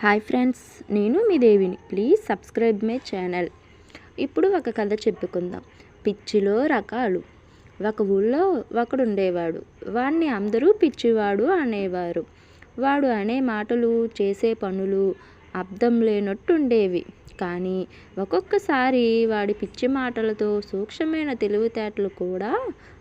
Hi friends నేను మీ దేవిని. Please subscribe my channel. ఇప్పుడు ఒక కథ చెప్పుకుందాం. పిచ్చిలో రకాలు. ఒక ఊళ్ళో ఒకడు ఉండేవాడు వాడిని అందరూ పిచ్చివాడు అనేవారు. వాడు అనే మాటలు చేసే పనులు అర్థం లేనట్టుండేవి. కానీ ఒక్కొక్కసారి వాడి పిచ్చి మాటలతో సూక్ష్మమైన తెలివితేటలు కూడా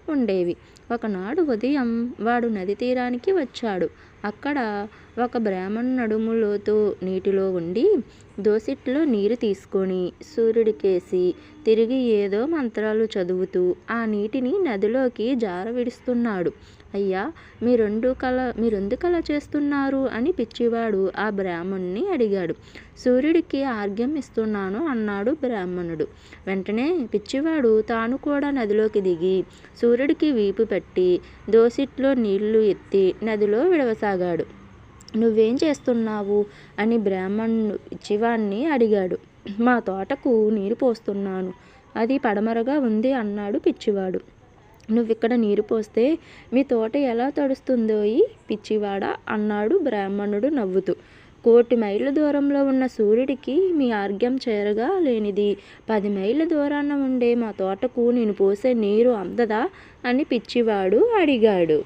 ఉండేవి. ఒకనాడు ఉదయం వాడు నది తీరానికి వచ్చాడు. అక్కడ ఒక బ్రాహ్మణు నడుములోతో నీటిలో ఉండి దోసిట్లో నీరు తీసుకొని సూర్యుడికేసి తిరిగి ఏదో మంత్రాలు చదువుతూ ఆ నీటిని నదిలోకి జార విడుస్తున్నాడు అయ్యా మీరెందు కల మీరెందుకు అలా చేస్తున్నారు? అని పిచ్చివాడు ఆ బ్రాహ్మణుని అడిగాడు. సూర్యుడికి ఆర్ఘ్యం ఇస్తున్నాను అన్నాడు బ్రాహ్మణుడు. వెంటనే పిచ్చివాడు తాను కూడా నదిలోకి దిగి సూర్యుడికి వీపు పెట్టి దోసిట్లో నీళ్ళు ఎత్తి నదిలో విడవసాగాడు. నువ్వేం చేస్తున్నావు? అని బ్రాహ్మణుడు పిచ్చివాణ్ణి అడిగాడు. మా తోటకు నీరు పోస్తున్నాను. అది పడమరగా ఉంది అన్నాడు పిచ్చివాడు. నువ్విక్కడ నీరు పోస్తే మీ తోట ఎలా తడుస్తుందోయి పిచ్చివాడా? అన్నాడు బ్రాహ్మణుడు నవ్వుతూ. కోటి మైళ్ళ దూరంలో ఉన్న సూర్యుడికి మీ ఆర్ఘ్యం చేరగా లేనిది. పది మైళ్ళ దూరాన ఉండే మా తోటకు నేను పోసే నీరు అందదా? అని పిచ్చివాడు అడిగాడు.